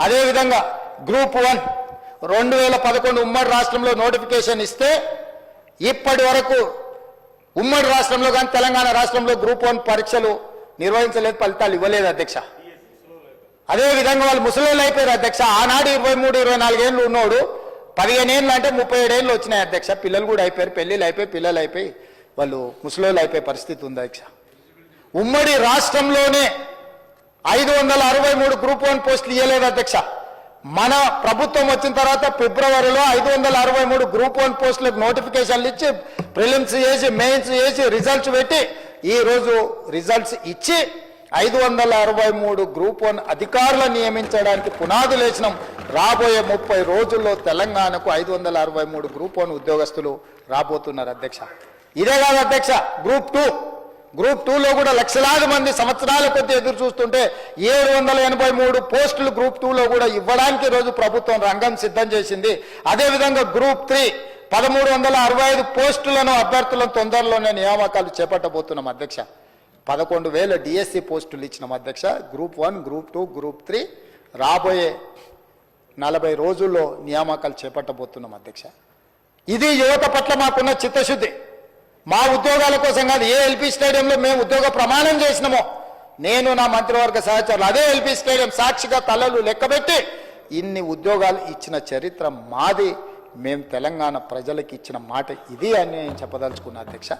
అదేవిధంగా group one రెండు వేల పదకొండు ఉమ్మడి రాష్ట్రంలో నోటిఫికేషన్ ఇస్తే ఇప్పటి వరకు ఉమ్మడి రాష్ట్రంలో కానీ తెలంగాణ రాష్ట్రంలో గ్రూప్ వన్ పరీక్షలు నిర్వహించలేదు ఫలితాలు ఇవ్వలేదు అధ్యక్ష. అదేవిధంగా వాళ్ళు ముసలిళ్ళు అయిపోయారు అధ్యక్ష. ఆనాడు ఇరవై మూడు ఇరవై నాలుగేళ్ళు ఉన్నోడు పదిహేను ఏళ్ళు అంటే ముప్పై ఏడేళ్ళు వచ్చినాయి అధ్యక్ష. పిల్లలు కూడా అయిపోయారు పెళ్ళిళ్ళు అయిపోయి పిల్లలు అయిపోయి వాళ్ళు ముసలోళ్ళు అయిపోయే పరిస్థితి ఉంది అధ్యక్ష. ఉమ్మడి రాష్ట్రంలోనే ఐదు వందల అరవై మూడు గ్రూప్ వన్ పోస్టులు ఇవ్వలేదు అధ్యక్ష. మన ప్రభుత్వం వచ్చిన తర్వాత ఫిబ్రవరిలో ఐదు వందల అరవై మూడు గ్రూప్ వన్ పోస్టులకు నోటిఫికేషన్లు ఇచ్చి ప్రిలిమ్స్ చేసి మెయిన్స్ చేసి రిజల్ట్స్ పెట్టి ఈ రోజు రిజల్ట్స్ ఇచ్చి ఐదు వందల అరవై మూడు గ్రూప్ వన్ అధికారులను నియమించడానికి పునాదులు వేసినాం. రాబోయే ముప్పై రోజుల్లో తెలంగాణకు ఐదు వందల అరవై మూడు గ్రూప్ వన్ ఉద్యోగస్తులు రాబోతున్నారు అధ్యక్ష. ఇదే కాదు అధ్యక్ష గ్రూప్ టూ. గ్రూప్ టూలో కూడా లక్షలాది మంది సంవత్సరాల కొద్ది ఎదురు చూస్తుంటే ఏడు వందల ఎనభై మూడు పోస్టులు గ్రూప్ టూలో కూడా ఇవ్వడానికి రోజు ప్రభుత్వం రంగం సిద్ధం చేసింది. అదేవిధంగా గ్రూప్ త్రీ పదమూడు వందల అరవై ఐదు పోస్టులను అభ్యర్థులను తొందరలోనే నియామకాలు చేపట్టబోతున్నాం అధ్యక్ష. పదకొండు వేల డిఎస్సి పోస్టులు ఇచ్చినాం అధ్యక్ష. Group one group two group three రాబోయే నలభై రోజుల్లో నియామకాలు చేపట్టబోతున్నాం అధ్యక్ష. ఇది యువత పట్ల మాకున్న చిత్తశుద్ధి. మా ఉద్యోగాల కోసం కాదు ఏ ఎల్పీ స్టేడియంలో మేము ఉద్యోగ ప్రమాణం చేసినామో నేను నా మంత్రివర్గ సహచరులు అదే ఎల్పీ స్టేడియం సాక్షిగా తలలు లెక్కబెట్టి ఇన్ని ఉద్యోగాలు ఇచ్చిన చరిత్ర మాది. మేము తెలంగాణ ప్రజలకు ఇచ్చిన మాట ఇది అని నేను చెప్పదలుచుకున్నా అధ్యక్ష.